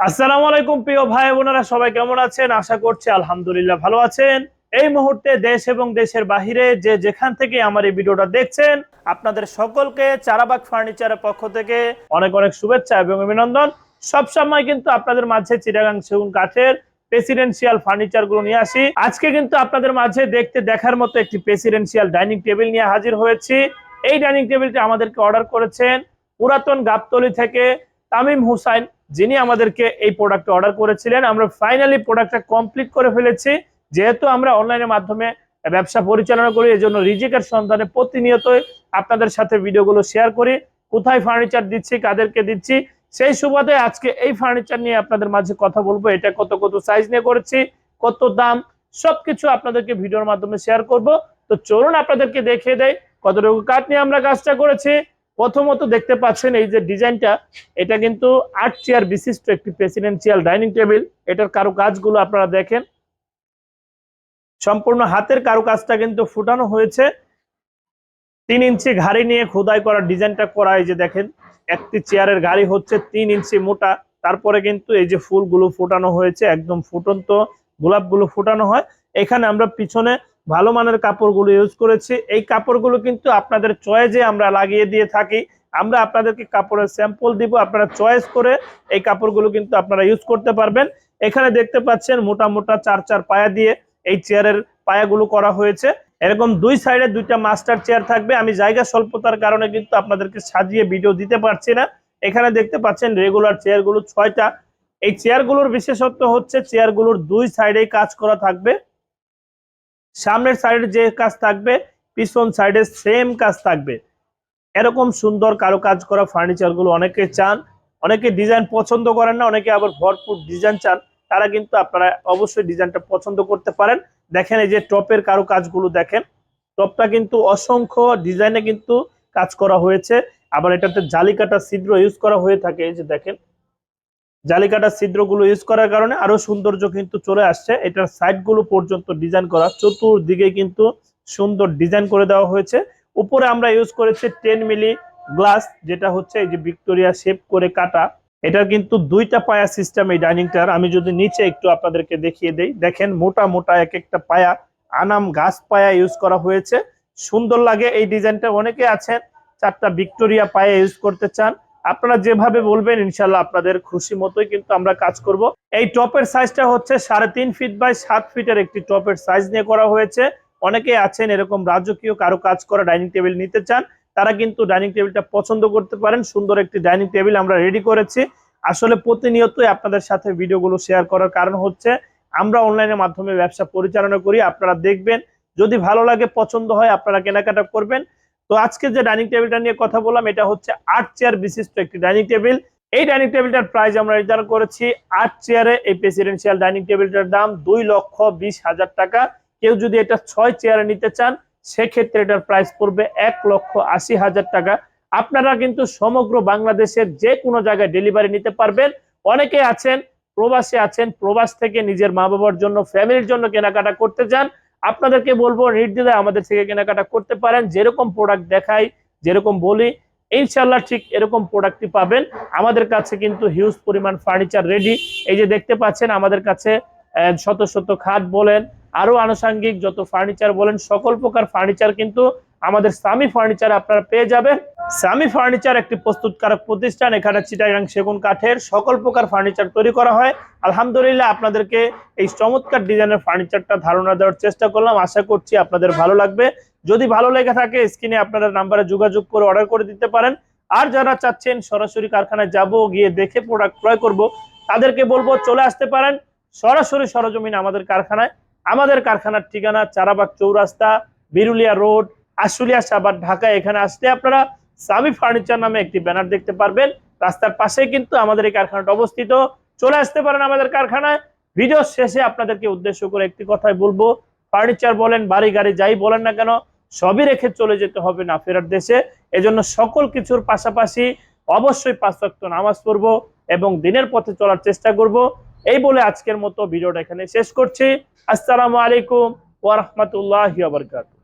আসসালামু আলাইকুম প্রিয় ভাই বোনেরা, সবাই কেমন আছেন? আশা করছি আলহামদুলিল্লাহ ভালো আছেন। এই মুহূর্তে দেশ এবং দেশের বাহিরে যে যেখান থেকে আমার এই ভিডিওটা দেখছেন, আপনাদের সকলকে চারাবাগ ফার্নিচারের পক্ষ থেকে অনেক অনেক শুভেচ্ছা এবং অভিনন্দন। সবসময় কিন্তু আপনাদের মাঝে চিটাগাং সেগুন কাঠের প্রেসিডেন্সিয়াল ফার্নিচারগুলো নিয়ে আসি। আজকে কিন্তু আপনাদের মাঝে দেখতে দেখার মতো একটি প্রেসিডেন্সিয়াল ডাইনিং টেবিল নিয়ে হাজির হয়েছি। এই ডাইনিং টেবিলটি আমাদেরকে অর্ডার করেছেন পুরাতন গাবতলি থেকে তামিম হুসাইন যিনি আমাদেরকে এই প্রোডাক্ট অর্ডার করেছিলেন, আমরা ফাইনালি প্রোডাক্টটা কমপ্লিট করে ফেলেছি। যেহেতু আমরা অনলাইনের মাধ্যমে ব্যবসা পরিচালনা করি এই জন্য রিজিকের সন্ধানে প্রতিনিয়তই আপনাদের সাথে ভিডিওগুলো শেয়ার করি। কোথায় ফার্নিচার দিচ্ছি, কাদেরকে দিচ্ছি, সেই সুবাদে আজকে এই ফার্নিচার নিয়ে আপনাদের মাঝে কথা বলব। এটা কত কত সাইজ নিয়ে করেছি, কত দাম, সবকিছু আপনাদেরকে ভিডিওর মাধ্যমে শেয়ার করব। তো চলুন আপনাদেরকে দেখিয়ে দেয় কতটুকু কাঠ নিয়ে আমরা কাজটা করেছি। প্রথমত দেখতে পাচ্ছেন এই যে ডিজাইনটা, এটা কিন্তু আট চেয়ার বিশিষ্ট একটি প্রেসিডেন্সিয়াল ডাইনিং টেবিল এটার কারও কাজগুলো আপনারা দেখেন। সম্পূর্ণ হাতের কারও কাজটা কিন্তু ফুটানো হয়েছে। তিন ইঞ্চি ঘাড়ি নিয়ে খোদাই করা ডিজাইনটা করা এই যে দেখেন, একটি চেয়ারের গাড়ি হচ্ছে তিন ইঞ্চি মোটা। তারপরে কিন্তু এই যে ফুলগুলো ফুটানো হয়েছে, একদম ফুটন্ত, গোলাপগুলো ফুটানো হয়। এখানে আমরা পিছনে ভালো মানের কাপড়গুলো ইউজ করেছি। এই কাপড়গুলো কিন্তু আপনাদের চয়েজে আমরা লাগিয়ে দিয়ে থাকি। আমরা আপনাদেরকে কাপড়ের স্যাম্পল দিব, আপনারা চয়েস করে এই কাপড়গুলো কিন্তু আপনারা ইউজ করতে পারবেন। এখানে দেখতে পাচ্ছেন মোটা মোটা চার চার পায়া দিয়ে এই চেয়ারের পায়াগুলো করা হয়েছে। এরকম দুই সাইডে দুইটা মাস্টার চেয়ার থাকবে। আমি জায়গা স্বল্পতার কারণে কিন্তু আপনাদেরকে সাজিয়ে ভিডিও দিতে পারছি না। এখানে দেখতে পাচ্ছেন রেগুলার চেয়ারগুলো ছয়টা। এই চেয়ারগুলোর বিশেষত্ব হচ্ছে চেয়ারগুলোর দুই সাইডেই কাজ করা থাকবে। সামনের সাইডে যে কাজ থাকবে, পিছন সাইডে সেম কাজ থাকবে। এরকম সুন্দর কারও কাজ করা ফার্নিচারগুলো অনেকে চান, অনেকে ডিজাইন পছন্দ করেন না, অনেকে আবার ভরপুর ডিজাইন চান, তারা কিন্তু আপনারা অবশ্যই ডিজাইনটা পছন্দ করতে পারেন। দেখেন এই যে টপের কারও কাজগুলো দেখেন টপটা কিন্তু অসংখ্য ডিজাইনে কিন্তু কাজ করা হয়েছে। আবার এটাতে জালিকাটা ছিদ্র ইউজ করা হয়ে থাকে, এই যে দেখেন। জালিকাটা ছিদ্রগুলো ইউজ করার কারণে আরও সৌন্দর্য কিন্তু চলে আসছে। এটার সাইডগুলো পর্যন্ত ডিজাইন করা, চতুর্দিকে কিন্তু সুন্দর ডিজাইন করে দেওয়া হয়েছে। উপরে আমরা ইউজ করেছি টেন মিলি গ্লাস যেটা হচ্ছে এই যে ভিক্টোরিয়া শেপ করে কাটা। এটা কিন্তু দুইটা পায়া সিস্টেম এই ডাইনিংটার আমি যদি নিচে একটু আপনাদেরকে দেখিয়ে দেই, দেখেন মোটা মোটা এক একটা পায়া, আনাম গাছ পায়া ইউজ করা হয়েছে। সুন্দর লাগে এই ডিজাইনটা অনেকে আছেন, চারটা ভিক্টোরিয়া পায়া ইউজ করতে চান। আপনারা যেভাবে বলবেন ইনশাল্লাহ আপনাদের খুশি মতোই কিন্তু আমরা কাজ করব। এই টপের সাইজটা হচ্ছে সাড়ে তিন ফিট বাই সাত ফিটের একটি টপের সাইজ নিয়ে করা হয়েছে। অনেকে আছেন এরকম রাজকীয়, কারও কাজ করা ডাইনিং টেবিল নিতে চান, তারা কিন্তু ডাইনিং টেবিলটা পছন্দ করতে পারেন। সুন্দর একটি ডাইনিং টেবিল আমরা রেডি করেছি। আসলে প্রতিনিয়তই আপনাদের সাথে ভিডিওগুলো শেয়ার করার কারণ হচ্ছে, আমরা অনলাইনের মাধ্যমে ব্যবসা পরিচালনা করি, আপনারা দেখবেন, যদি ভালো লাগে, পছন্দ হয়, আপনারা কেনাকাটা করবেন। তো আজকে যে ডাইনিং টেবিলটা নিয়ে কথা বললাম, এটা হচ্ছে আট চেয়ার বিশিষ্ট একটি ডাইনিং টেবিল। এই ডাইনিং টেবিলটার প্রাইস আমরা নির্ধারণ করেছি আট চেয়ারে এই প্রেসিডেন্সিয়াল ডাইনিং টেবিলটার দাম দুই লক্ষ বিশ হাজার টাকা। কেউ যদি এটা ছয় চেয়ারে নিতে চান, সেক্ষেত্রে এটার প্রাইস পড়বে এক লক্ষ আশি হাজার টাকা। আপনারা কিন্তু সমগ্র বাংলাদেশের যে কোনো জায়গায় ডেলিভারি নিতে পারবেন। অনেকে আছেন, প্রবাসী আছেন, প্রবাস থেকে নিজের মা বাবার জন্য ফ্যামিলির জন্য কেনাকাটা করতে চান। আপনাদেরকে বলব, নির্দ্বিধায় আমাদের থেকে কেনাকাটা করতে পারেন। যেরকম প্রোডাক্ট দেখাই, যেরকম বলি ইনশাল্লাহ ঠিক এরকম প্রোডাক্টই পাবেন। আমাদের কাছে কিন্তু হিউজ পরিমাণ ফার্নিচার রেডি এই যে দেখতে পাচ্ছেন, আমাদের কাছে শত শত খাট বলেন আরও আনুষাঙ্গিক যত ফার্নিচার বলেন, সকল প্রকার ফার্নিচার কিন্তু আমাদের সামি ফার্নিচার আপনারা পেয়ে যাবেন। সামি ফার্নিচার একটি প্রস্তুতকারক প্রতিষ্ঠান, এখানে চিটাগাং সেগুন কাঠের সকল প্রকার ফার্নিচার তৈরি করা হয়। আলহামদুলিল্লাহ আপনাদেরকে এই চমৎকার ডিজাইনের ফার্নিচারটা ধারণা দেওয়ার চেষ্টা করলাম। আশা করছি আপনাদের ভালো লাগবে। যদি ভালো লেগে থাকে স্ক্রিনে আপনারা নাম্বারে যোগাযোগ করে অর্ডার করে দিতে পারেন। আর যারা চাচ্ছেন, সরাসরি কারখানায় যাব, গিয়ে দেখে প্রোডাক্ট ক্রয় করব, তাদেরকে বলব চলে আসতে পারেন। সরাসরি সরজমিন আমাদের কারখানায়। আমাদের কারখানার ঠিকানা চারাবাগ চৌরাস্তা, বিরুলিয়া রোড আশুলিয়া সাবার ঢাকা এখানে আসলে আপনারা সামি ফার্নিচার নামে একটি ব্যানার দেখতে পারবেন। রাস্তার পাশে কিন্তু আমাদের এই কারখানাটা অবস্থিত। চলে আসতে পারেন আমাদের কারখানায়। ভিডিও শেষে আপনাদেরকে উদ্দেশ্য করে একটি কথাই বলব। ফার্নিচার বলেন, বাড়ি গাড়ি যাই বলেন না কেন, সবই রেখে চলে যেতে হবে না ফেরার দেশে। এজন্য সকল কিছুর পাশাপাশি অবশ্যই পাঁচ ওয়াক্ত নামাজ পড়ব এবং দিনের পথে চলার চেষ্টা করব। এই বলে আজকের মতো ভিডিওটা এখানে শেষ করছি। আসসালামু আলাইকুম ওয়া বারাকাতুহু।